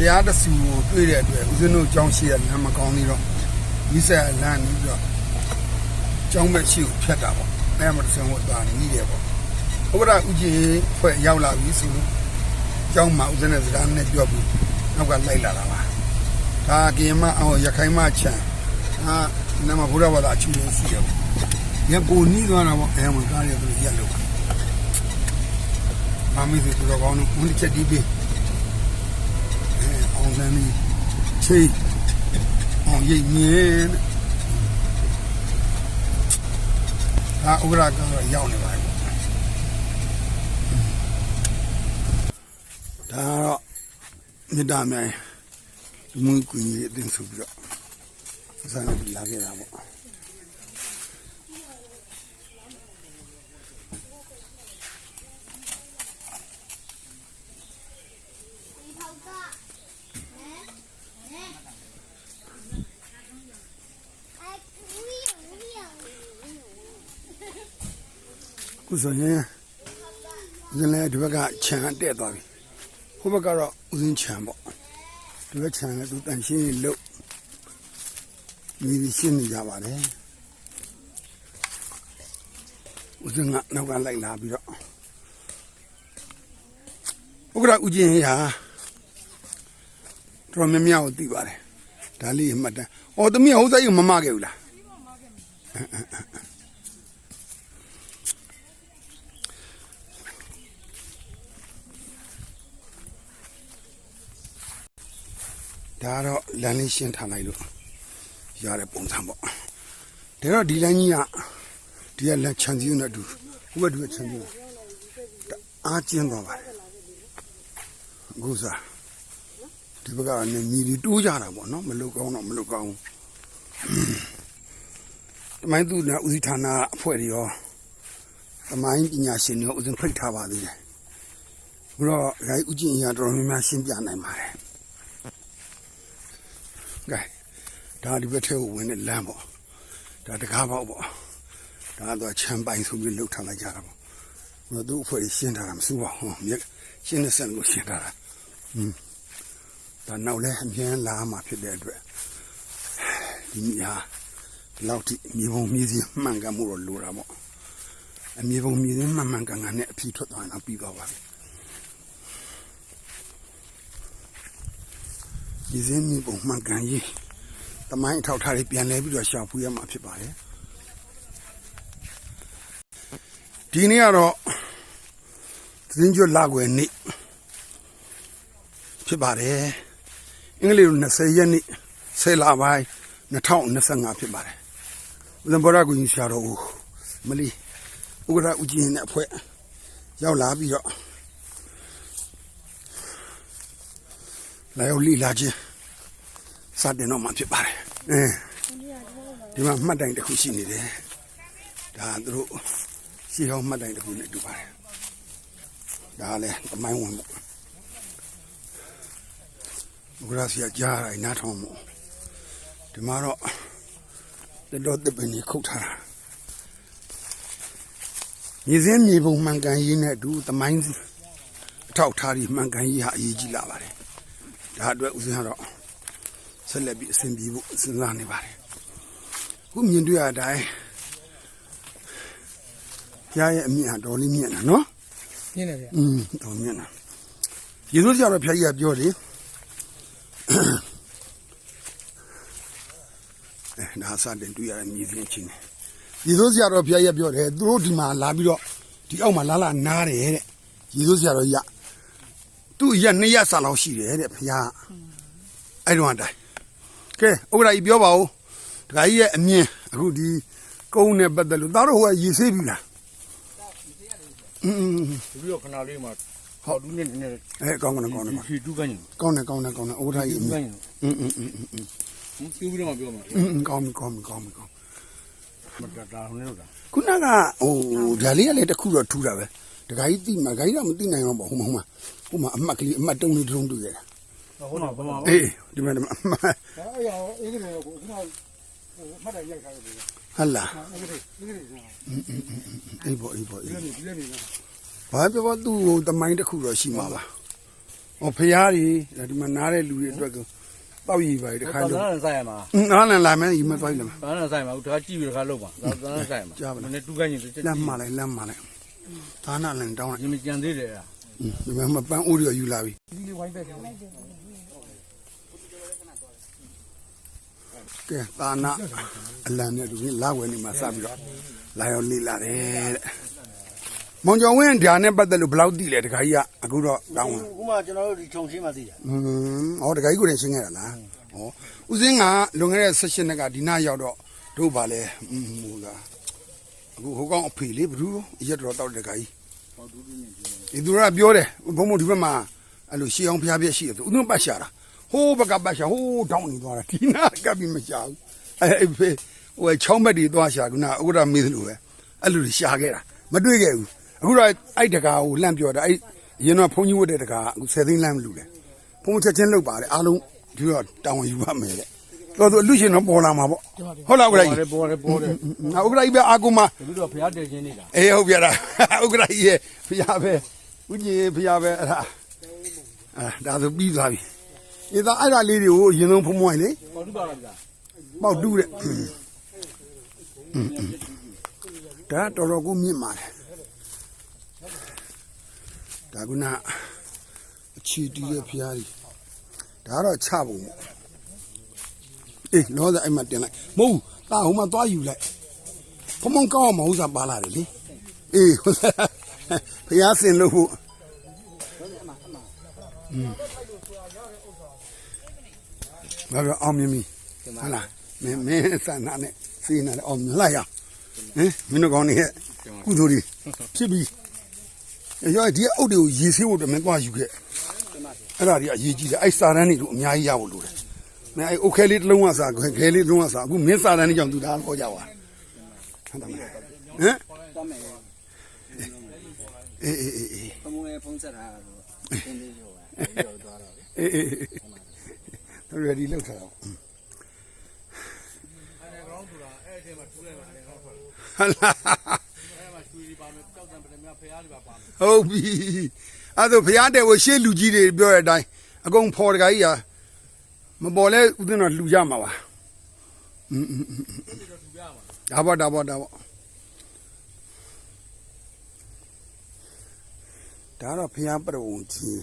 တရားတဆူကိုတွေ့တဲ့အတွက်ဦးဇင်းတို့ကြောင်းရှိရလမ်းမကောင်းသေးတော့မိဆက်လမ်းပြီးတော့ကြောင်းမဲ့ရှိကိုဖြတ်တာပေါ့အဲမှာတစ်ဆံဝတ်သွားနေတယ်ပေါ့ဥပဒဥကြီးဖွဲ့ရောက်လာပြီဆိုလို့ကြောင်းမှာဦးဇင်းနဲ့စကားနဲ့ပြောပြီးနောက်ကလိုက်လာတာပါဒါကင်မအောင်ရခိုင်မချံအာနမဘုရားဘာသာအချူလေးရှိတယ်ပေါ့ရပူနီးသွားတာပေါ့အဲမှာကားရသူရက်လို့မမီးသူတော်ကောင်းတို့ဦးချက်တီးပြီး အဲအောင်စမ်းနေချိတ်အောင်ရိတ်မြင်းဒါဥက္ကရာကတော့ရောက်နေပါပြီဒါတော့မြစ်တာမြိုင်လူမှုကွန်ရက်အတင်းဆိုပြီးတော့စမ်းလာခဲ့တာပေါ့ ခုဆိုရင်ဦးဇင်းလည်းဒီဘက်ကခြံတက်သွားပြီဟိုဘက်ကတော့ဦးဇင်းခြံပေါ့ဒီဘက်ခြံကသူတန်ရှင်းလို့မိရှင်းနေကြပါတယ်ဦးဇင်းကနောက်ကလိုက်လာပြီးတော့ဥက္ကရာဦးကျင်းရာတော်များများကိုသိပါတယ်ဒါလေးအမှတ်တမ်းအော်သမီးဟိုးစားကြီးမမခဲ့ဘူးလား ဒါကတော့လမ်းလေးရှင်းထားလိုက်လို့ရတဲ့ပုံစံပေါ့ဒါတော့ဒီလမ်းကြီးကဒီကလမ်းချန်စီနဲ့အတူဟိုဘက်တူချန်စီကအားကျင်းသွားပါတယ်အခုစားဒီဘက်ကလည်းမြည်ဒီတိုးကြတာပေါ့နော်မလုကောင်းတော့မလုကောင်းဘူးတမိုင်းသူနာဦးစီးဌာနအဖွဲ့တွေရောတမိုင်းပညာရှင်တွေရောဦးစဉ်ဖိတ်ထားပါသေးတယ်ဘုတော့ရိုင်းဦးကျင့်အရာတော်တော်များများရှင်းပြနိုင်ပါတယ် ကဲဒါဒီဘက်ထဲကိုဝင်တဲ့လမ်းပေါ့ဒါတကားပေါက်ပေါ့ဒါတော့ချမ်းပိုင်ဆိုပြီးလှုပ်ထားလိုက်ကြတာပေါ့ဘယ်သူအဖွဲ့ကြီးရှင်းထားတာမစိုးပါဘူးမြက်ရှင်းတဲ့ဆက်လို့ရှင်းထားတာอืมဒါနောက်လဲအမြန်လာမှာဖြစ်တဲ့အတွက်ဒီမြာဒီလောက်ထိမြေပုံမြေစီမှန်ကန်မှုတော့လိုတာပေါ့အမြေပုံမြေစီမှန်မှန်ကန်ကန်နဲ့အဖြီထွက်သွားရင်တော့ပြီးသွားပါပြီ ဒီစင်းမြေပုံမှန်ကန်ရေးတမိုင်းအထောက်ထားတွေပြန်လဲပြီးတော့ရှာဖွေရမှာဖြစ်ပါတယ်ဒီနေ့ကတော့သင်းကျွတ်လာွယ်နေ့ဖြစ်ပါတယ်အင်္ဂလိပ်လို20ရက်နေ့10လပိုင်း2025ဖြစ်ပါတယ်ဦးဇံဘောရကိုကြီးဆရာတော်ဦးမလီဥက္ကရာဦးကျင်းနဲ့အဖွဲ့ရောက်လာပြီးတော့ လာရောက်လိလာခြင်းစတင်တော့မှဖြစ်ပါတယ်အင်းဒီမှာမှတ်တိုင်တစ်ခုရှိနေတယ်ဒါသူတို့ရှေးဟောင်းမှတ်တိုင်တစ်ခုနဲ့တူပါတယ်ဒါလည်းတမိုင်းဝင်ပေါ့ဘုရားဆရာကြားရနားထောင်မို့ဒီမှာတော့တော်တော်တပင်းကြီးခုတ်ထားတာမြေစင်းမြေပုံမှန်ကန်ရေးနဲ့အတူတမိုင်းအထောက်ထားပြီးမှန်ကန်ရေးဟာအရေးကြီးလာပါတယ် ဒါအတွက်ဦးဇင်းကတော့ဆက်လက်ပြီးအစဉ်ပြေဖို့စဉ်းစားနေပါတယ်ခုမြင်တွေ့ရတဲ့အတိုင်းရရဲ့အမြင့်ဟာတော်လေးမြင့်တာနော်ညင်းတယ်ဗျอืมတော်မြင့်တာယေရှုဆရာတော်ဖျားကြီးကပြောတယ်အဲဒါစတင်တွေ့ရတဲ့မြေပြင်ချင်းတယ်ယေရှုဆရာတော်ဖျားကြီးကပြောတယ်သူတို့ဒီမှာလာပြီးတော့ဒီအောက်မှာလာလာနားတယ်တဲ့ယေရှုဆရာတော်ကြီးက သူ့ရက်နှစ်ရက်စာလောက်ရှိတယ်တဲ့ဖျားကအဲ့တော့အတိုင်းကဲဥပဒါကြီးပြောပါဦးဒကာကြီးရဲ့အမြင်အခုဒီကုန်းနဲ့ပတ်သက်လို့သားတို့ဟိုကရေဆေးပြီလားอืม ပြီးတော့ခဏလေးမှာဟောက်တူးနေနေ အဲကောင်းကောင်းကောင်းကောင်း ဖြီတူးကန်းရင် ကောင်းတယ်ကောင်းတယ်ကောင်းတယ်ဥပဒါကြီး တူးကန်းရင် อืมอืมอืมอืม တူးပြီးတော့ပြောမှာ อืมကောင်းပြီကောင်းပြီကောင်းပြီကောင်း မတတာဟိုနေတော့တာ ခုနကဟိုဒါလေးကလည်းတစ်ခုတော့ထူတာပဲ ဒကာကြီးတိမှာဒကာကြီးတော့မသိနိုင်တော့ပါဘူးဟိုမှာဟိုမှာဟိုမှာအမှတ်ကလေးအမှတ်တုံးလေးတုံးတွေ့ရတာဟိုမှာဘာမှအေးဒီမှာဒီမှာအမှတ်အဲ့ရောအေးကလေးကိုခုနကမှတ်တယ်ရိုက်ထားတယ်ဗျဟလာအေးကလေးအေးကလေးကအေးပေါ့အေးပေါ့အေးဒီနေ့ဒီနေ့ဘာပြောပါသူ့ဟိုတမိုင်းတစ်ခုတော့ရှိမှာပါဟောဖရားကြီးဒီမှာနားတဲ့လူတွေအတွက်ကိုတောက်ရည်ပါတခါဘာလို့သာနဲ့ဆိုင်ရမှာနားလည်လာမယ်ဒီမှာသွားပြီလားဘာသာနဲ့ဆိုင်မှာတခါကြည့်ပြီးတခါလုံးပါဘာသာနဲ့ဆိုင်မှာကြားပါလားနည်းတူကိုင်းရင်တစ်ချက်လမ်းမလိုက်လမ်းမလိုက် ဒါနလည်းတောင်းလိုက်ဒီမကြံသေးတယ်လားဒီမှာမပန်းဦးတွေယူလာပြီဒီလေးဝိုင်းပဲတယ်ကဲဒါနအလံနဲ့သူလာဝယ်နေမှာစပြီးတော့လာရောနေလာတယ်တဲ့မောင်ကျော်ဝင်းဓာတ်နဲ့ပတ်သက်လို့ဘယ်လောက်သိလဲတခါကြီးကအခုတော့တောင်းဥမာကျွန်တော်တို့ဒီခြုံရှင်းမှသိတယ်อืมဟောတခါကြီးကိုတင်ရှင်းခဲ့တာလားဟောဦးစင်းကလွန်ခဲ့တဲ့ session ကဒီနားရောက်တော့တို့ပါလဲဟိုလား အခုဟိုကောင်အဖေလေးဘ누구ရက်တော်တောက်တဲ့တခါကြီးဒီသူကပြောတယ်ဘုံဘုံဒီဘက်မှာအဲ့လိုရှေးအောင်ဖျားပြက်ရှိတယ်သူဦးနှပတ်ရှာတာဟိုးဘက်ကပတ်ရှာဟိုးတောင်းနေသွားတာဒီနာကပ်ပြီးမရှာဘူးအဲ့အဲ့ဖေဟိုချောင်းဘက်တွေသွားရှာကနာဥက္ကဋ္ဌမေးသလိုပဲအဲ့လိုရှာခဲ့တာမတွေ့ခဲ့ဘူးအခုတော့အဲ့တကာကိုလှမ်းပြောတာအဲ့ရင်တော့ဘုန်းကြီးဝတ်တဲ့တကာအခု10သိန်းလမ်းမလူတယ်ဖုံးချက်ချင်းလောက်ပါတယ်အားလုံးဒီတော့တောင်းဝင်ယူရမယ်တဲ့ တော်တော်အလူရှင်တော့ပေါ်လာမှာပေါ့ဟုတ်လားဥက္ကရာကြီးပေါ်တယ်ပေါ်တယ်ငါဥက္ကရာကြီးပဲအာကုမတပည့်တော်ဘုရားတည်ခြင်းနေတာအေးဟုတ်ပြတာဥက္ကရာကြီးရဲ့ဖျားပဲဥကြီးဖျားပဲအဲ့ဒါအဲ့ဒါဆိုပြီးသွားပြီဒီသားအဲ့ဒါလေးတွေကိုအရင်ဆုံးဖုံးမွိုင်းလေပေါ်တူပါလားဗျာပေါက်တူးတဲ့ဒါတော်တော်ကိုမြင့်ပါလေဒါကုနာအချီတီးရဲ့ဖျားကြီးဒါကတော့ချပုံပေါ့ အေးလောဆယ်အဲ့မှာတင်လိုက်မဟုတ်ဘူးတာဟိုမှာသွားယူလိုက်ဖမုံကောင်းအောင်မဟုတ်စားပါလာတယ်လေအေးဟုတ်လားဖျားစင်လို့ဖို့อืมဘာပြောအောင်မြင်ပြီဟုတ်လားမင်းမင်းစန္ဒနဲ့စီးနေတယ်အောင်မြင်လိုက်ရဟင်မင်းတို့ကောင်းနေရဲ့ကုသိုလ်တွေဖြစ်ပြီရောဒီအုတ်တွေကိုရေဆေးဖို့တမင်းသွားယူခဲ့အဲ့ဒါကြီးအရေးကြီးတယ်အဲ့စာတန်းတွေတို့အများကြီးရဖို့လိုတယ် မင်းအဲ့အုတ်ခဲလေးတစ်လုံးကစားခဲခဲလေးတစ်လုံးကစားအခုမင်းစားတဲ့နေ့ကြောင့်သူသားခေါ်ကြပါဟုတ်တယ်မလားဟမ်သွားမယ်အေးအေးအေးအေးဖမုံလေးဖုံးဆက်ထားတာဆိုသင်လေးကျော်ပဲပြီးတော့သွားတော့အေးအေးအေးသူ ready လောက်ထားတော့ဟာလာဟုတ်ပြီအဲ့ဒါဖျားတဲ့ဝရှေ့လူကြီးတွေပြောတဲ့အတိုင်းအကုန်ဖော်တကကြီးဟာ မပေါ်လဲဥဒင်းတော့လူကြမှာပါอืมๆဒါပေါ့ဒါပေါ့ဒါပေါ့ဒါတော့ဖျားပရဝုံကြီး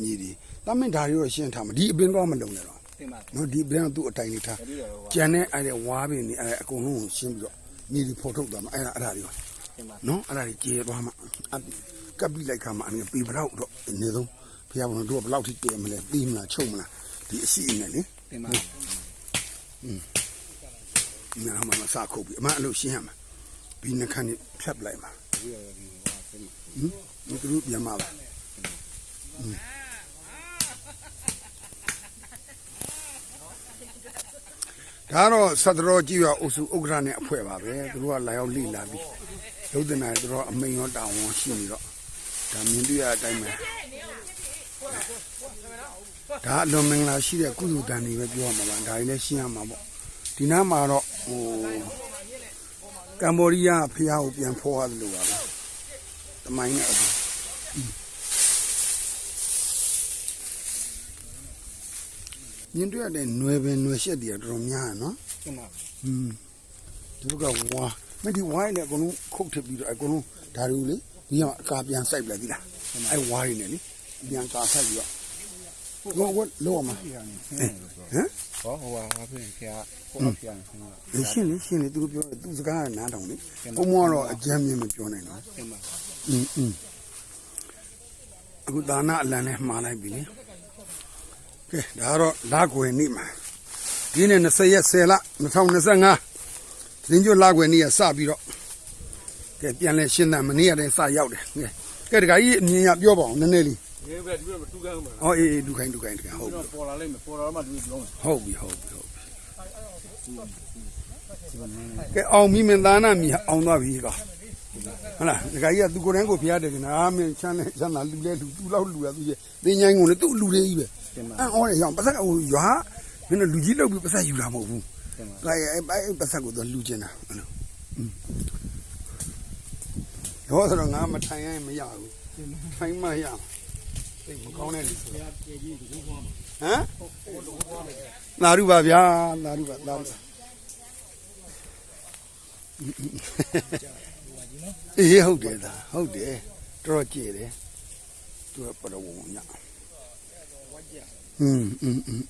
ညီဒီတမင်ဓာရီတော့ရှင်းထားမှာဒီအပင်တော့မလုံနဲ့တော့ တင်ပါ နော်ဒီအပင်ကသူ့အတိုင်လေးထား တပည့်တော်က ကျန်တဲ့အဲ့ဒါဝါးပင်နေအဲ့ဒါအကုန်လုံးကိုရှင်းပြီးတော့ညီဒီဖော်ထုတ်သွားမှာအဲ့ဒါအဲ့ဒါတွေပါ တင်ပါ နော်အဲ့ဒါကြီးကျေသွားမှာအကပ်ပြီးလိုက်ခါမှာအနေပေဘလောက်တော့အနည်းဆုံးဖျားဘုံတို့ကဘလောက်ထိတည်မလဲပြီးမလားချုပ်မလား ဒီအရှိအနဲ့လေတင်ပါညာမှာမစခုတ်ပြီးအမှန်အလို့ရှင်းရမှာပြီးနှခမ်းနေဖြတ်ပလိုက်မှာဟမ်ဒီကလူပြန်มาပါဒါတော့သတ္တရောကြည့်ရအုပ်စုဥက္ကဋ္ဌနဲ့အဖွဲ့ပါပဲသူတို့ကလာရောက်လိလာပြီးဒုဒနာတွေတော့အမိန်ရောတောင်းဝန်ရှိနေတော့ဒါမြင်တွေ့ရတဲ့အတိုင်းပဲ ဒါအလွန်မင်္ဂလာရှိတဲ့ကုသိုလ်တန်တွေပဲပြောရမှာပါဒါတွေလည်းရှင်းရမှာပေါ့ဒီနားမှာတော့ဟိုကမ္ဘောဒီးယားဖျားကိုပြန်ဖော်ရတယ်လို့ပါပဲတမိုင်းနဲ့အတူမြင်တွေ့ရတဲ့ຫນွယ်ပင်ຫນွယ်ရှက်တွေတော်တော်များတယ်နော် တင်ပါ อืมဒီဘက်ကဝါမဒီဝိုင်းနဲ့အကုန်လုံးခုတ်ထစ်ပြီးတော့အကုန်လုံးဒါတွေလေဒီကအကာပြန်စိုက်ပလိုက်သီလားအဲဝါးတွေနဲ့လေပြန်ကာစိုက်ပြီးတော့ ဝတ်ဝတ်လောမှာဟမ်ဟောဟိုဟာဖင်ဖျားကိုဖျားနေရှင်းလေရှင်းလေသူတို့ပြောသူစကားကနားထောင်လေကိုမောတော့အကြမ်းမြင်မပြောနိုင်တော့အင်းအင်းအခုဒါနအလံနဲ့မှားလိုက်ပြီလေကဲဒါကတော့လာကွယ်နေ့မှာဒီနေ့20ရက်10လ2025သတင်းကျွလာကွယ်နေ့ကစပြီးတော့ကဲပြန်လဲရှင်းတာမနေ့ကတည်းကစရောက်တယ်ကဲကဲဒီကကြီးအမြင်ရပြောပါအောင်နည်းနည်းလေး ဒီဘက်ဒီဘက်မတူကန်းဘူးလားဟောအေးအေးဒုခိုင်းဒုခိုင်းတကယ်ဟုတ်ပြီတော့ပေါ်လာလိမ့်မယ်ပေါ်လာမှဒီပြောမယ်ဟုတ်ပြီဟုတ်ပြီဟုတ်ပြီကဲအောင်မိမင်သားနာမြည်အောင်သွားပြီကောဟုတ်လားဒကာကြီးကသူကိုယ်တိုင်ကိုဖျားတယ်ကနာမင်းချမ်းနဲ့ချမ်းသာလူလဲလူသူလောက်လူရသူရဲ့တင်းချိုင်းကုန်လေသူ့လူလေးကြီးပဲတင်ပါအံ့ဩတယ်ရောင်ပတ်သက်ဟိုရွာမင်းတို့လူကြီးလောက်ပြီးပတ်သက်ယူတာမဟုတ်ဘူးတင်ပါဒါရဲ့အဲ့အဲ့ပတ်သက်ကိုတော့လူကျင်တာအဲ့လိုရောဆိုတော့ငါမထိုင်ရင်မရဘူးထိုင်မှရ သိမကောင်းတဲ့လူဆို ဘုရားပြေကြီးဒီလိုဟောမှာ ဟမ်သာဓုပါဗျာသာဓုပါသာဓုပါအေးဟုတ်တယ်သာဟုတ်တယ်တော်တော်ကြည်တယ်သူကပရဝုံညอืมอืมอืม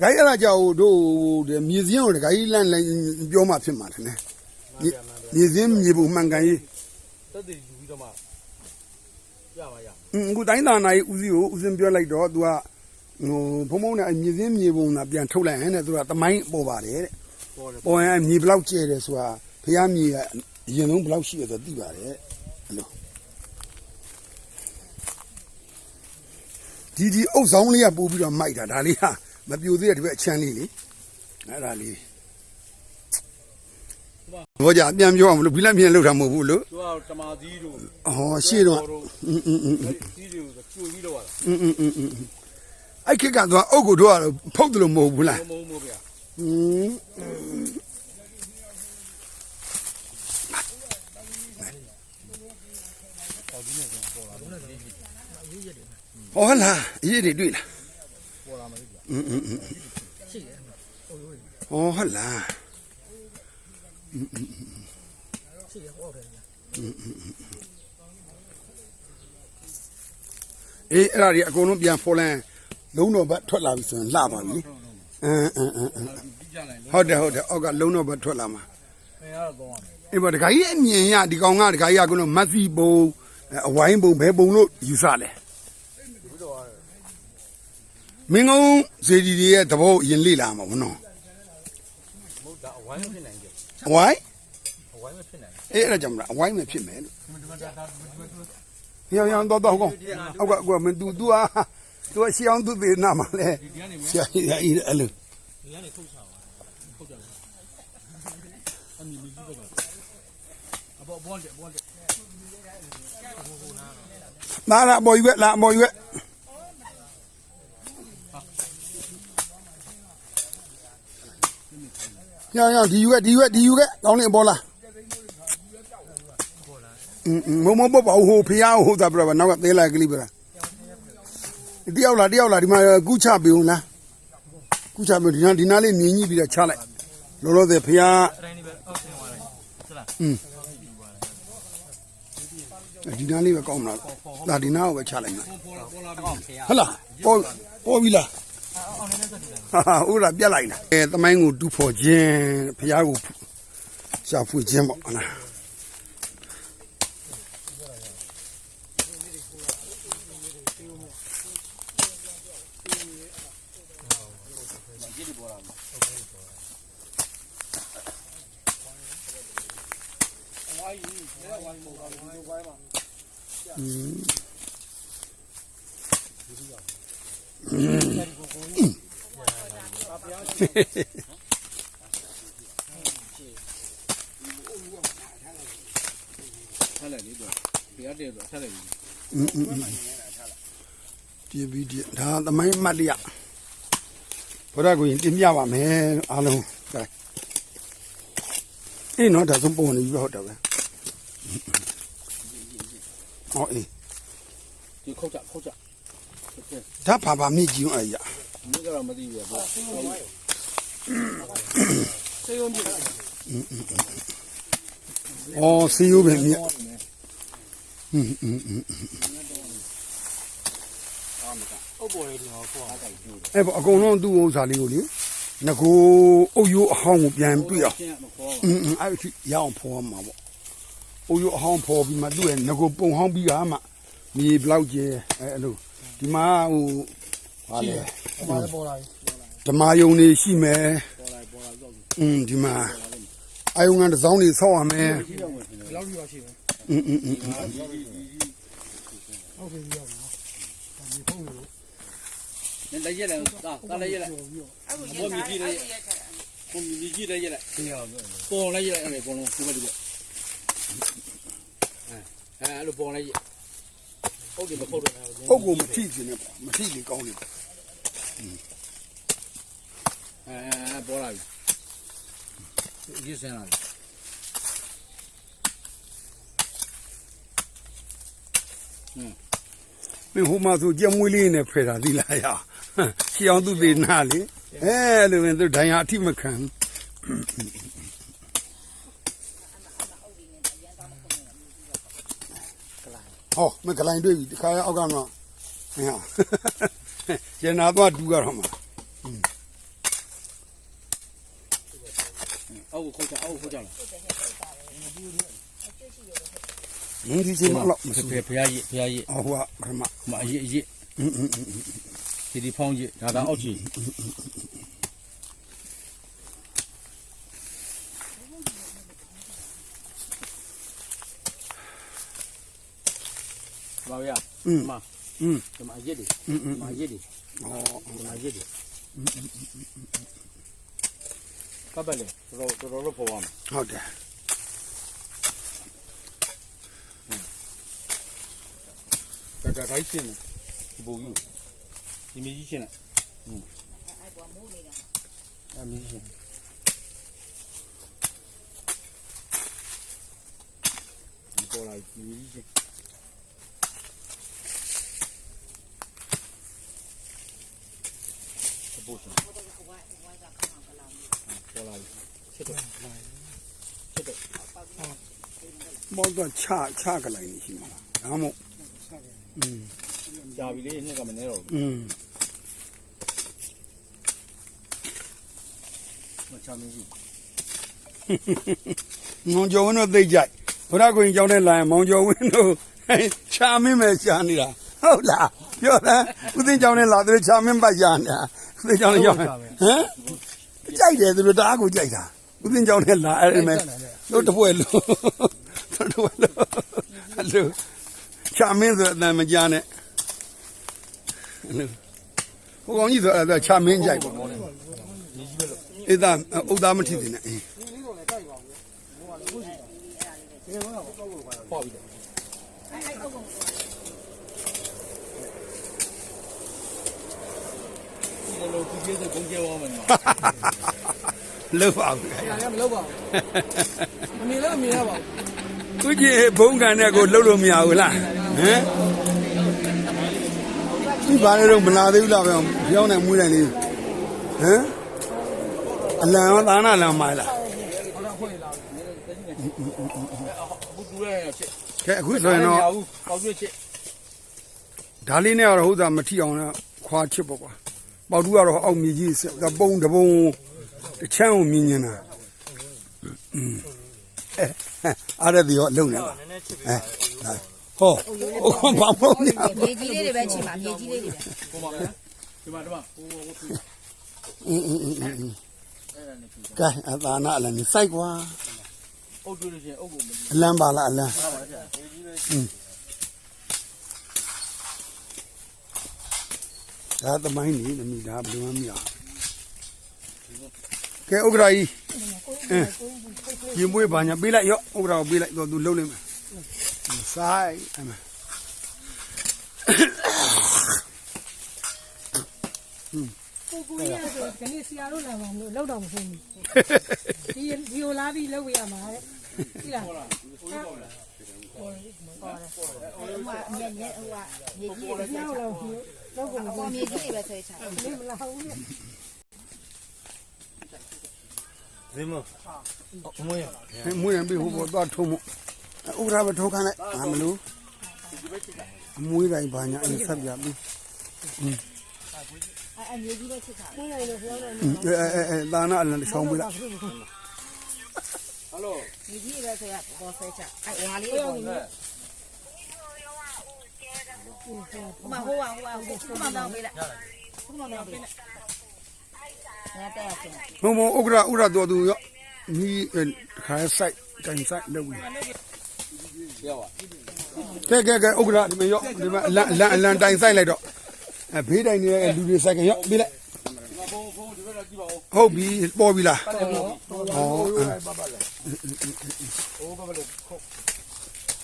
ခိုင်းရတာကြောက်တို့မြေစင်းကိုတခိုင်းလန့်လန့်ပြောမှဖြစ်မှာတယ်နဲ့မြေစင်းမြေပုံမှန်ကန်ရေး တက်တည်ယူပြီးတော့မှရပါရ อืม အခုတိုင်းသာနိုင်ဦးစီးကိုဦးစင်းပြောလိုက်တော့ तू ကဟိုဖုံဖုံနဲ့အမြေစင်းမြေပုံသာပြန်ထုတ်လိုက်ဟဲ့နဲ့ तू ကတမိုင်းပေါ်ပါတယ်တဲ့ပေါ်တယ်ပေါ်ရင်မြေဘလောက်ကျဲတယ်ဆိုတာဖះမြေကအရင်ဆုံးဘလောက်ရှိရဆိုသိပါတယ်အဲ့လိုဒီဒီအုပ်ဆောင်လေးကပို့ပြီးတော့မိုက်တာဒါလေးဟာမပြိုသေးတဲ့ဒီဘက်အချမ်းလေးလေအဲ့ဒါလေး ဘောကြအပြန်ပြောအောင်မလို့ဘီလက်မြင်လောက်တာမဟုတ်ဘူးလို့ သူကတမာသီးတို့ အော်ရှေ့တော့อืมอืมอืม သီးတွေကိုကျူပြီးတော့ရတာ อืมอืมอืมအဲ့ခက်ကတော့အုတ်ကိုတို့ကတော့ဖုတ်တယ်လို့မဟုတ်ဘူးလား မုံမို့ဗျာ อืมဟောလာအရေးတွေတွေ့လား ပေါ်လာမှာလေဗျာ อืมอืมอืม ရှိတယ်ဟိုရိုး ဟောဟလာ ရှိတယ်ဟောတယ်ဗျာအေးအဲ့ဒါတွေအကုန်လုံးပြန်ဖော်လန်းလုံးတော်ဘက်ထွက်လာပြီဆိုရင်လှပါပြီအင်းအင်းအင်းအင်းဒီကြလိုက်လို့ဟုတ်တယ်ဟုတ်တယ်အောက်ကလုံးတော်ဘက်ထွက်လာမှာမင်းကတော့ကောင်းရတယ်အေးပေါ့ဒကာကြီးအမြင်ရဒီကောင်ကဒကာကြီးကကတော့မတ်စီပုံအဝိုင်းပုံဘဲပုံလို့ယူဆတယ်ဘူးတော့ရတယ်မင်းကုန်းဇေဒီတွေရဲ့သဘောအရင်လေ့လာမှာဗောနော်မဟုတ်တာအဝိုင်းမဖြစ်နိုင်ကြ အဝိုင်း အဝိုင်းမဖြစ်နိုင် အေးအဲ့ဒါကြောင့်မလားအဝိုင်းပဲဖြစ်မယ်လို့ ဘူးဒီမှာဒါဒါဒီမှာသူ ညောင်ညောင်တော့တော့ကောင်အောက်ကကွာမင်း तू तू อ่ะ तू ရှေးအောင်သူသေးနာမှာလဲ ဒီကနေမ ဆရာကြီးအဲ့အဲ့လို ဒီကနေထုတ်ချပါထုတ်ကြပါအမီမီကြီးတော့အပေါ်ဘောတယ်ဘောတယ် လာလာအပေါ်ရွက်လာအပေါ်ရွက် ညောင်ညောင်ဒီရွက်ဒီရွက်ဒီရွက်ကောင်းနေအပေါ်လာอืมမမဘဘဟိုဖျားဟိုတာပြပါနောက်ကသေးလိုက်ကလေးပြတာတယောက်လာတယောက်လာဒီမှာကူးချပေးဦးလားကူးချပေးဒီနာဒီနာလေးမြင်ကြီးပြီးတော့ချလိုက်လောလောဆယ်ဖျားအတိုင်းလေးပဲအောက်ဆင်းသွားတယ်ဟုတ်လားဒီနားလေးပဲကောင်းမလားဒါဒီနားကိုပဲချလိုက်မှာပေါ်လာပေါ်လာပြီးခေရဟတ်လားပေါ်ပေါ်ပြီလားအောင်နေနေတက်တယ် ဟာဟာဟုတ်လားပြက်လိုက်လားအဲတမိုင်းကိုတူဖို့ခြင်းဖះကိုရှာဖွေခြင်းပေါ့ဟလားဝိုင်းကြီးလဲဝိုင်းမို့တာဒီလိုဝို င်းမှာဆက်လိုက်လေတော့တရားတယ်တော့ဆက်လိုက်ပြီဒီဗီဒီယိုဒါတမိုင်းမှတ်ရဘုရားကိုရင်တင်ပြပါမယ်အားလုံးကဲအေးနော်ဒါဆုံးပုံနေပြီဟုတ်တယ်ပဲဟောအေးဒီခုတ်ကြခုတ်ကြ ဒါဖာဖာမိကြီးအဲ့ရမင်းကတော့မသိဘူးပေါ့စေယုံကြည့်ဩစီယိုးပဲမြက်အုပ်ပေါ်လေးဒီမှာပေါ်တာအဲ့ပေါ့အကုန်လုံးသူ့ဥစ္စာလေးကိုလေငကိုအုပ်ရိုးအဟောင်းကိုပြန်တွေ့အောင်ရှင်းမခေါ်อืมအဲ့ ဒီရအောင်ဖော်မှာပေါ့အုပ်ရိုးအဟောင်းဖော်ပြီးမှသူ့ရဲ့ငကိုပုံဟောင်းပြီးကမှမြေဘလောက်ကျဲအဲ့အဲ့လိုဒီမှာဟိုဟာလေ ပေါ်လာပေါ်လာ ဓမ္မယုံနေရှိမယ် ပေါ်လာပေါ်လာတော့ อืมဒီမှာအာယုံကတစ်စောင်းနေဆောက်ရမယ် ဒီတော့ဝင်နေ ဘယ်လောက်ကြီးပါရှိလဲ อืมอืมอืม ဟုတ်ပြီရောက်ပါဒီဖုန်းလို့ တယ်လက်ရက်လိုက်တာတာလက်ရက်လိုက် ပြီးတော့ ဘောမြည်ကြည့်လိုက်ဘောမြည်ကြည့်လိုက်ရက်လိုက် သိရအောင်ပြော ပေါ်လိုက်ရက်လိုက်အဲ့ပေါ်လုံးဒီဘက်ဒီဘက်အဲအဲ့လိုပေါ်လိုက်ရက် ဟုတ်တယ်မခုတ်တော့အုပ်ကိုမထိစင်းနဲ့ပေါ့မထိလေကောင်းလေအဲအဲပေါ်လာပြီရစ်စမ်းလာပြီမင်းဟိုမှာဆိုကြက်မွေးလေးနဲ့ဖယ်တာသီလားရရှီအောင်သူသေးနာလေအဲလိုရင်သူဒိုင်ဟာအထိမခံ ဟောမကလိုင်းတွေ့ပြီတခါရအောက်ကတော့ဟင်ဟာရနာတော့ဒူးရတော့မှာအောက်ကိုခေါ်ကြအောက်ကိုခေါ်ကြလားဟင်းဒီစမလောက်ဖေဖေဖရားကြီးဖရားကြီးဟောဟိုကခမမအရေးအရေးဒီဒီဖောင်းကြီးဒါသာအောက်ကြီး 嗯嘛嗯。就骂夜里嗯嗯骂夜里。哦。就骂夜里。嗯嗯嗯嗯。嗯嗯八百里走走路不忘了 ok 大家开心了不够用你们一进来嗯。还没有过来你们一起 ကြီးရှင်းလိုက်อืมအဲ့မြေကြီးရှင်းဒီပေါ်လာဒီမြေကြီးရှင်းဘူရှင်းပေါ်လာချက်တော့ချက်တော့ ဘောတော့ချချကလိုက်နေရှိမှာဒါမှမဟုတ်อืม ကြာပြီလေနှစ်ကမနေတော့ อืม မချမင်းကြီး မောင်ကျော်ဝင်းတို့သိကြိုက်ဘုရားကိုရင်ကြောင်းတဲ့လာရင်မောင်ကျော်ဝင်းတို့ချာမင်းပဲရှားနေတာ ဟုတ်လားပြောတယ်ဦးသိန်းကျောင်းနဲ့လာတယ်ချာမင်းပတ်ရှားနေတာဦးသိန်းကျောင်းနဲ့ရောက်ဟမ်ကြိုက်တယ်သူတို့တအားကိုကြိုက်တာဦးသိန်းကျောင်းနဲ့လာအဲ့ဒီမဲ့တို့တပွဲလို့တို့တပွဲလို့အဲ့လိုချာမင်းဆိုအတန်မကြားနဲ့အဲ့လိုဟိုကောင်ကြီးဆိုအဲ့ဒါချာမင်းကြိုက်ပါအေးသားဥသားမထီတယ်နဲ့အေးပေါ့ပြီ ဒီလိုဒီကျေးဇူးကုန်ကြပါမယ်နော်လောက်ပါဘူး။ညာလည်းမလုပ်ပါဘူး။အမေလည်းမမြင်ရပါဘူးသူကြီးဘုံကန်တဲ့ကိုလှုပ်လို့မရဘူးလားဟမ်ဒီဘာလဲတော့မလာသေးဘူးလားဗျပြောင်းနေမွေးတယ်လေးဟမ်အလံရောသာနာလံမိုင်လား။ဟောတော့ခွေလာပြီဘူးတူရဲချက်ကဲအခုဆိုရင်တော့ပေါက်ရွှေချက်ဒါလေးနဲ့ကတော့ဟုတ်တာမထီအောင်နဲ့ခွာချစ်ပေါ့ကွာ ပေါတူကတော့အောက်မြေကြီးဒါပုံတပုံတချမ်းကိုမြင်နေတာအဲအားရပြီးတော့လုံနေတာအဲဟောဟောဘာမလို့ညာမြေကြီးလေးတွေပဲချိန်ပါမြေကြီးလေးတွေပဲဟိုပါဗျာဒီမှာဒီမှာဟိုဟိုအင်းအင်းအင်းကဲအသာနာလည်းစိုက်ကွာအုတ်တို့ရှင်အုတ်ကိုအလန်းပါလားအလန်းပါပါဗျာမြေကြီးလေး ဒါသမိုင်းနေသမီးဒါဘယ်မှမရကဲဥက္ကရာကြီးအင်းရင်မွေးပါညာပေးလိုက်ရောဥက္ကရာကိုပေးလိုက်တော့သူလှုပ်လိုက်မယ်စိုက်အမကိုကိုရဆိုဒီနေ့ဆရာတို့လာမှာမလို့လောက်တော့မဆုံးဘူးဒီဒီကိုလာပြီးလောက်ရမှာတဲ့ဒီလားဟိုကညက်ညက်ဟိုကမြေကြီးတွေပဲဆရာတို့လောက် ပြီးလောက်ကုန်ဟိုမြေကြီးတွေပဲဆွဲချာနေမလာဘူးလေမွေးရမွေးရင်ပြီးဟိုဘောသွားထုံးမဥက္ကရာပဲထုတ်ခိုင်းလိုက်အာမလို့မွေးတိုင်းပါညာအင်းဆက်ပြပြီးအဲအမြေကြီးပဲချက်ချာနေနိုင်လို့ဆရာတို့အဲအဲအဲသာနာအလံတစ်ချောင်းပေးလိုက် ဟယ်လိုမြေကြီးတွေပဲဆွဲပေါ်ဆွဲချာအဲဝါလေးတွေပေါ်ဟိုမှာဟိုကဟိုကဟိုမှာတော့ပေးလိုက်ဟိုမှာတော့ပေးလိုက်ညတဲ့ဆင်ဘုံဘုံဥက္ကရာဥက္ကရာတော်သူရောဒီခါစိုက်တိုင်စိုက်လုပ်နေရောက်ပါကဲကဲကဲဥက္ကရာဒီမရောဒီမအလံအလံအလံတိုင်စိုက်လိုက်တော့အဲဘေးတိုင်နေတဲ့လူတွေစိုက်ကရောပေးလိုက်ဒီမှာဘုံဘုံဒီဘက်ကကြည့်ပါဦးဟုတ်ပြီပေါ်ပြီလားပ တ်တယ်ဘုံဩဟိုဘက်လို့ခုတ်။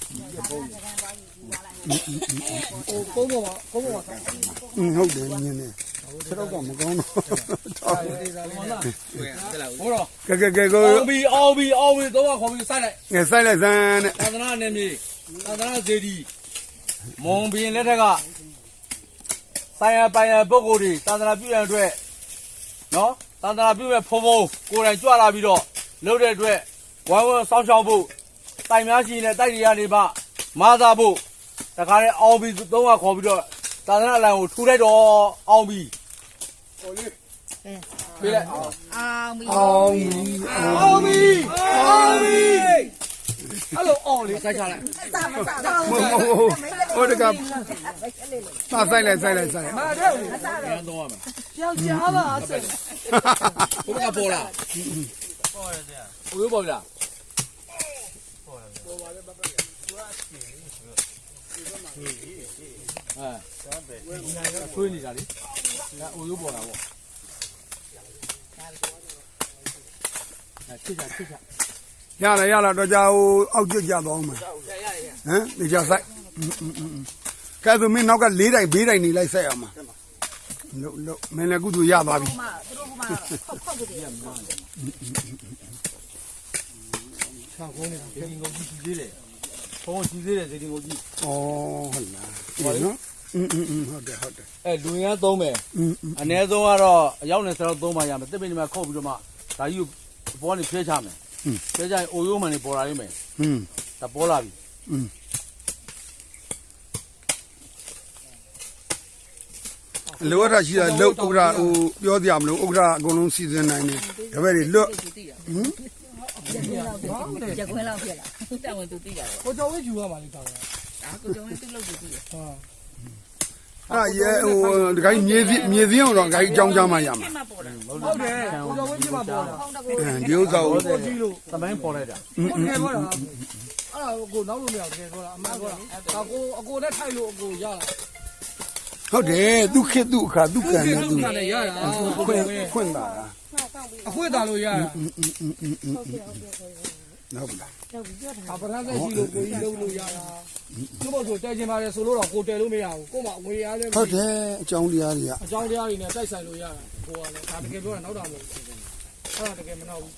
ဟိုကုန်းပေါ်မှာကုန်းပေါ်မှာอืมဟုတ်တယ်ညင်းနေခြေတော့ကမကောင်းတော့ဟိုတော့ကဲကဲကဲကိုအော်ဘီအော်ဘီအော်ဘီတော့ခေါ်ပြီးစိုက်လိုက်ငယ်စိုက်လိုက်စမ်းနဲ့သာသနာနယ်မြေသာသနာဇေဒီမွန်ဘီရင်လက်ထက်ကဆိုင်ရပိုင်ရပုဂ္ဂိုလ်တွေသာသနာပြုရန်အတွက်နော်သာသနာပြုမဲ့ဖုံဖုံကိုယ်တိုင်ကြွလာပြီးတော့လုပ်တဲ့အတွက် ဝိုင်းဝန်းစောင့်ရှောက်ဖို့တိုင်များရှိနေတဲ့တိုက်တွေကနေပါမာသာဖို့တခါလေအောင်ပြီးသုံးခါခေါ်ပြီးတော့သာသနာအလံကိုထူလိုက်တော့အောင်ပြီးဟိုလေးပေးလိုက်အောင်အောင်ပြီအောင်ပြီအောင်ပြီးအောင်ပြီးအဲ့လိုအောင်လေးစိုက်ချလိုက်စာမစာတော့ဟိုဟိုတကပါဆိုင်လိုက်ဆိုင်လိုက်ဆိုင်လိုက်ရန်တော့ရမယ်ယောက်ျားပါဆိုဘုရားပေါ်လာပေါ်ရတယ်ဗျာဘုရားပေါ်လာ အဲဆွေးနေတာလေဒါအိုရိုးပေါ်လာပေါ့အဲချစ်ချချစ်ချရလာရလာတော့ကြာဟိုအောက်ကျကြသွားအောင်မယ်ဟမ်ဒီကြဆိုင်ကဲဆိုမင်းနောက်က၄တိုင်ဘေးတိုင်နေလိုက်ဆက်အောင်မှာလို့လို့မင်းလည်းကုသူရသွားပြီမသူတို့ကမှဖောက်ဖောက်ကြတယ်ချောင်းကုန်းနေတာဇေဒီကိုကြည့်သေးတယ်ဘုံကြည့်သေးတယ်ဇေဒီကိုကြည့်ဩဟုတ်လားဒီနော် อืมอืมอืมဟုတ်တယ်ဟုတ်တယ် အဲလူရန်သုံးမယ် อืมอืม အ ਨੇ ဆုံးကတော့အရောက်နေစတော့သုံးပါရမယ်တစ်ပင်းဒီမှာခုတ်ပြီးတော့မှဒါကြီးကိုဘောနေဖျဲချမယ်ဖျဲချရင်အိုရိုးမှန်နေပေါ်လာလိမ့်မယ် อืม ဒါပေါ်လာပြီ လောရရှိတာလောက်ဥက္ကရာဟိုပြောပြမလို့ဥက္ကရာအကုန်လုံးစီစဉ်နိုင်တယ်ဒါပဲလေလွတ် သူသိတာရက်ခွဲလောက်ဖြစ်လာတောင်းဝင်သူသိတာ ကိုတော်ဝင်းယူရမှာလေတောင်းတာ ဒါကိုကြောင့်သူ့လို့သူသိတယ် ဟာ အဲ့ရဲဟိုဒီကိမြေစည်းမြေစည်းအောင်တော့ဂိုင်းအကြောင်းကြားမှရမှာအဲ့မှာပေါ်တာဟုတ်ဟုတ်တယ်ကိုတော်ဝင်းပြမှာပေါ်တာဟောင်းတကူအဲဒီဥစ္စာကိုကိုကြည့်လို့သမိုင်းပေါ်လိုက်တာကိုထဲပေါ်တာအဲ့ဒါကိုနောက်လို့မရဘူးထဲပေါ်တာအမှန်ပေါ်တာဒါကိုအကိုနဲ့ထိုက်လို့အကိုရတာဟုတ်တယ်သူခေတ်သူအခါသူကံဒီနဲ့လူသူကလည်းရတာခွင့်ခွင့်တာအခွင့်တာလို့ရတာ ဟုတ် လားအပရန်သက်ရှိလို့ကိုကြီးလုံးလို့ရတာသူ့ဘုဆိုတဲချင်ပါတယ်ဆိုလို့တော့ကိုတဲလို့မရဘူးကိုမှငွေရလဲဟုတ်တယ်အကြောင်းတရားတွေကအကြောင်းတရားတွေနဲ့တိုက်ဆိုင်လို့ရတာကိုကလည်းဒါတကယ်ပြောတာနောက်တာမဟုတ်ဘူးအဲ့ဒါတကယ်မနောက်ဘူး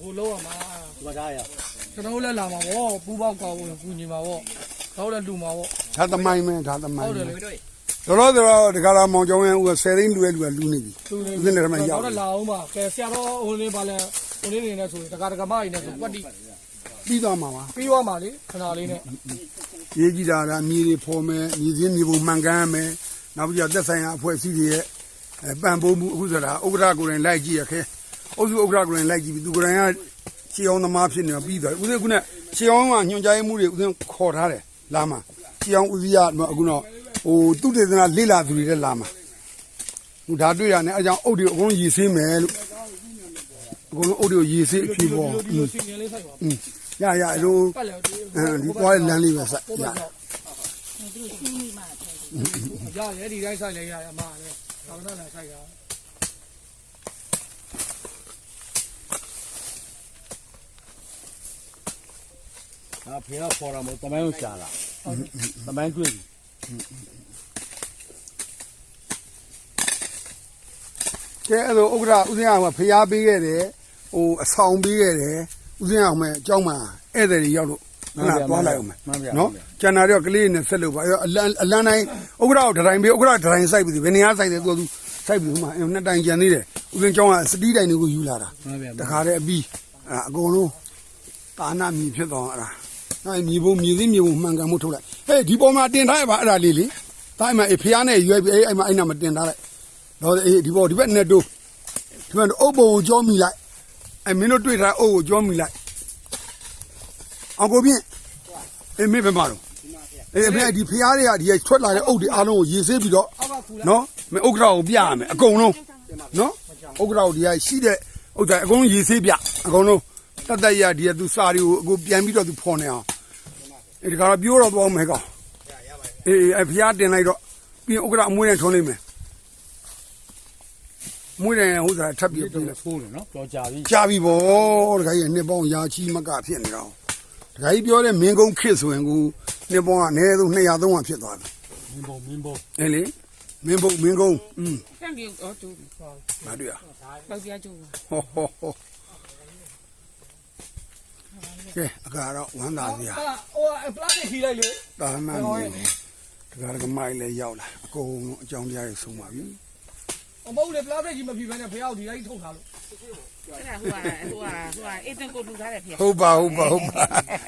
ကိုလုံးရမှာဘာသာရကျွန်တော်လည်းလာမှာဗောပူပေါက်ကောက်ကိုကူညီမှာဗောတော့လည်းလူမှာဗောဒါသမိုင်းမဲဒါသမိုဟုင်းတ်တယ်မဲလေတော်တော်တော်ဒကာလာမောင်ကျောင်းရဲ့ဥက10သိန်းလူရဲ့လူကလူနေပြီသူနေဦးစင်းလည်းထမရောက်တော့လာအောင်ပါကဲဆရာတော်ဟိုလေးပါလဲ ဟိုလေးနေနဲ့ဆိုရင်တကာတကမကြီးနဲ့ဆိုကွက်တိပြီးသွားမှာပါပြီးသွားမှာလေခဏလေးနဲ့ရေးကြည့်တာကမြေတွေဖော်မယ်မြေစင်းမြေပုံမှန်ကန်မယ်နောက်ပြီးတော့သက်ဆိုင်ရာအဖွဲ့အစည်းတွေရဲ့အဲပံ့ပိုးမှုအခုဆိုတာဥက္ကရာကိုယ်တိုင်လိုက်ကြည့်ရခဲအုပ်စုဥက္ကရာကိုယ်တိုင်လိုက်ကြည့်ပြီးသူကိုယ်တိုင်ကရှေးအောင်သမားဖြစ်နေတော့ပြီးသွားဦးစင်းကရှေးအောင်ကညွှန်ကြားမှုတွေဦးစင်းခေါ်ထားတယ်လာမှာရှေးအောင်ဦးစီးရအခုတော့ဟိုသူတေသနာလေးလာသူတွေလည်းလာမှာဟိုဒါတွေ့ရတယ်အဲကြောင့်အုတ်တွေအကုန်လုံးရည်ဆေးမယ်လို့အ ကုန်လုံးအုတ်တွေကိုရည်ဆေးအဖြစ်ပေါ်ဒီလိုစီငယ်လေးဆိုင်ပါရရအဲလိုပတ်လဲဒီအဲဒီသွားတဲ့လမ်းလေးပဲဆက်ရသူတို့ရှင်းမိမှရရဒီတိုင်းဆိုင်လဲရရမှာလေသာမဏေလည်းဆိုင်တာဒါဖေကပေါ်တာမဟုတ်သမိုင်းကိုရှာလာသမိုင်းတွေ့ပြီကဲအဲ့လိုဥက္ကရာဦးစင်းအောင်ကဖျားပေးခဲ့တယ် ဟိုအဆောင်ပေးခဲ့တယ်ဦးစင်းအောင်မဲ့အเจ้าမှာဧည့်သည်တွေရောက်လို့ခဏသွားလိုက်အောင်မယ်နော်ကျန်တာတော့ကလေးနဲ့ဆက်လို့ပါအဲ့အလန်အလန်တိုင်းဥက္ကရာကိုဒတိုင်းပေးဥက္ကရာဒတိုင်းစိုက်ပြီဘယ်နေရာစိုက်တယ်သူကသူစိုက်ပြီဟိုမှာနှစ်တိုင်ကျန်သေးတယ်ဦးစင်းเจ้าကစတီးတိုင်တွေကိုယူလာတာ မှန်ဗျာ တခါတည်းအပြီးအဲ့အကုန်လုံးတာနာမြည်ဖြစ်သွားအဲ့ဒါအဲ့မြေပုံမြေစည်းမြေပုံမှန်ကန်မှုထုတ်လိုက်ဟေးဒီပေါ်မှာတင်ထားရပါအဲ့ဒါလေးလေဒါမှအဖျားနဲ့ရွယ်ပြီးအဲ့အဲ့မှာအဲ့နာမတင်ထားလိုက်တော့အေးဒီပေါ်ဒီဘက်နဲ့တို့ဒီဘက်အုပ်ပုံကိုကြောမိလိုက် အဲ့မင်းတို့တွေ့ထားအုပ်ကိုကြောမိလိုက်အောင်ကိုပြင်းအေးမင်းဘယ်မှာတော့အေးအဖေဒီဖျားတွေကဒီထွက်လာတဲ့အုပ်တွေအားလုံးကိုရေဆေးပြီးတော့အောက်ကခူလာနော်မင်းဥက္ကရာကိုပြရမယ်အကုန်လုံးနော်ဥက္ကရာကိုဒီကရှိတဲ့ဥက္ကရာအကုန်လုံးရေဆေးပြအကုန်လုံးတတ်တရဒီကသူစာတွေကိုအခုပြန်ပြီးတော့သူဖော်နေအောင်အဲ့ဒီကတော့ပြောတော့သွားမယ်ကောင်အေးအဖျားတင်လိုက်တော့ပြီးဥက္ကရာအမွေးနဲ့ထုံးလိုက်မယ် မွေးတယ်ဟိုစားထပ်ပြီးဒီပြီးတော့ဖိုးတယ်နော်ကြော်ကြပြီကြာပြီဗောတခါကြီးနှစ်ပေါင်းရာချီမကဖြစ်နေတော့တခါကြီးပြောတဲ့မင်းကုန်းခစ်ဆိုရင်ကိုနှစ်ပေါင်းကအနည်းဆုံး200 300ဖြစ်သွားပြီမင်းဘုံမင်းဘုံအဲ့လေမင်းဘုတ်မင်းကုန်းอืมတန်ကြီးတော့သူမတွေ့ရပေါက်ပြကျိုးဟောဟောဟောကဲအကတော့ဝမ်းသာစရာဟိုပလတ်တစ်ခီလိုက်လေတာမန်ကြီးတကားကမိုင်းလည်းရောက်လာအကုန်လုံးအကြောင်းကြားရဆုံးပါပြီ အမဟုတ်လေပလာစတစ်ကြီးမဖြီးဘဲနဲ့ဖះအောင်ဒီတိုင်းထုတ်ထားလို့အဲ့ဒါဟိုကဟိုကဟိုကအေးတင်ကိုလူထားတယ်ဖေဟုတ်ပါဟုတ်ပါဟုတ်ပါ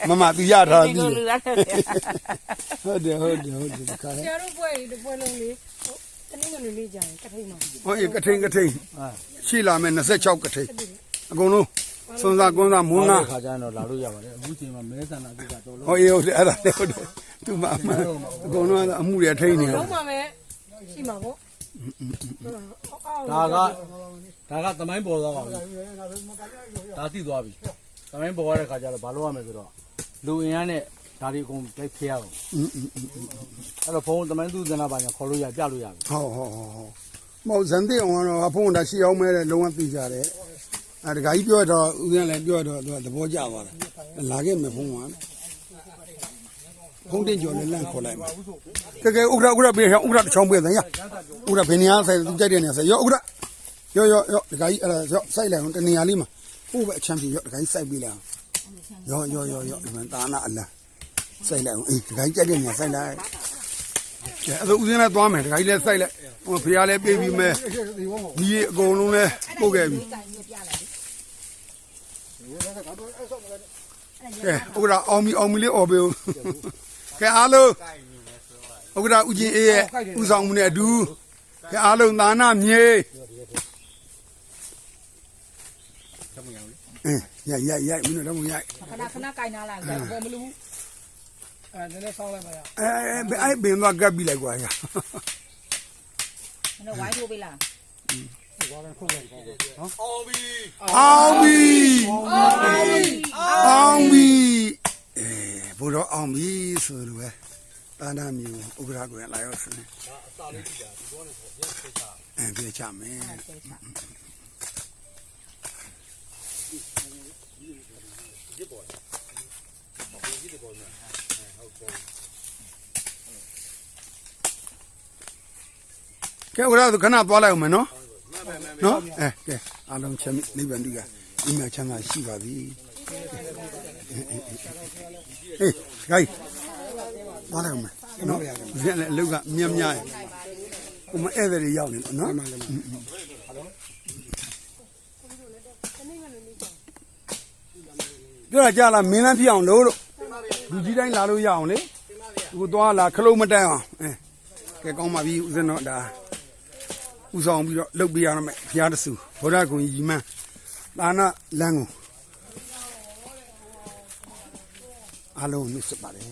မမသူရထားအေးပြီတင်ကိုလူထားတယ်ဖေဟုတ်တယ်ဟုတ်တယ်ဟုတ်တယ်ဒီခါဆရာတို့ပွဲဒီပွဲလုံးလေးတနင်္ဂနွေနေ့ကြာရင်ကထိန်မှာဟောကထိန်ကထိန်ရှိလာမယ်26ကထိန်အကုန်လုံးစွန်စားကွန်းစားမွန်းလားခါကျရင်တော့လာလို့ရပါတယ်အခုချိန်မှာမဲဆန္ဒကိစ္စတော့လို့ဟောရေဟုတ်တယ်အဲ့ဒါလည်းဟုတ်တယ်သူမအမှန်အကုန်လုံးအမှုတွေထိန်နေတယ်လုံးပါမယ်ရှိမှာပေါ့အောက် ဒါကဒါကသမိုင်းပေါ်သွားပါပြီဒါသိသွားပြီသမိုင်းပေါ်ရတဲ့ခါကျတော့ဘာလုပ်ရမလဲဆိုတော့လူအင်အားနဲ့ဒါဒီအကုန်လိုက်ဖျက်အောင်အဲ့တော့ဘုံသမိုင်းသူသနာပါညာခေါ်လို့ရပြလို့ရပြီဟောဟောဟောဟောမောဇန်တဲ့အောင်တော့အဖုံးတာရှိအောင်မဲတဲ့လုံးဝသိကြတယ်အဲတခါကြီးပြောတော့ဦးဇင်းလည်းပြောတော့သူကသဘောကျသွားတယ်လာခဲ့မယ်ဖုံးက ဖုံးတင်ကျော်လည်းလန့်ခေါ်လိုက်မှာကဲကဲဥက္ကဋဥက္ကဋပြေဟောဥက္ကဋတစ်ချောင်းပြေတယ်ရဥက္ကဋဘယ်နေရာဆိုင်သူကြိုက်တဲ့နေရာဆိုင်ရောဥက္ကဋရောရောရောတခါကြီးအဲ့ဒါရောစိုက်လိုက်အောင်တနေရာလေးမှာဟိုပဲအချမ်းပြေရောတခါကြီးစိုက်ပေးလိုက်အောင်ရောရောရောရောဒီမှာတာနာအလန်းစိုက်လိုက်အောင်အေးတခါကြီးကြိုက်တဲ့နေရာစိုက်လိုက်ကဲအဲ့ဒါဦးဇင်းလည်းသွားမယ်တခါကြီးလည်းစိုက်လိုက်ဟိုဖရားလည်းပြေးပြီးမယ်ဒီအကုန်လုံးလည်းပုတ်ခဲ့ပြီကဲဥက္ကဋအောင်မီအောင်မီလေးអော်ပေးဦး ကဲအားလုံးဥက္ကဋဦးချင်းအေးရဲ့ဥဆောင်မှုနဲ့အတူကဲအားလုံးသာနာမြေအင်းရိုက်ရိုက်ရိုက်မင်းတို့တော့မရိုက်ခဏခဏကြိုင်နာလိုက်တယ်ဘောမလူအဲနည်းနည်းဆောင်းလိုက်ပါရအဲအဲဘယ်ဘင်တော့ကပ်ပြီးလိုက်ကွာရမင်းဝိုင်းထိုးပေးလားအောင်ပြီအောင်ပြီအောင်ပြီအဲ ဘုရားအောင်ပြီဆိုလိုပဲတာနာမျိုးဥက္ကဋကိုလာရောက်စနေအဲပြေချမယ်ကဲဥက္ကဋခဏသွားလိုက်အောင်မယ်နော်နော်အဲကဲအားလုံးချမ်းနိဗ္ဗာန်တူကဒီမှာချမ်းသာရှိပါပြီ ဟေးဂိုင်းသွားလိုက်အောင်မယ်နော်ဇင်းလည်းအလုတ်ကမြတ်မြတ်ရဲ့ဟိုမဧည့်သည်တွေရောက်နေလို့နော်ပြောတာကြားလားမင်းလန်းဖြစ်အောင်လို့လို့လူကြီးတိုင်းလာလို့ရအောင်လေအခုသွားလာခလုံးမတက်အောင်အဲကဲကောင်းပါပြီဦးဇင်းတော့ဒါဥဆောင်ပြီးတော့လှုပ်ပေးရမယ်ဘုရားတဆူဗုဒ္ဓဂုံကြီးမန်းဒါနလမ်းကို အလုံးမြစ်စပါတယ်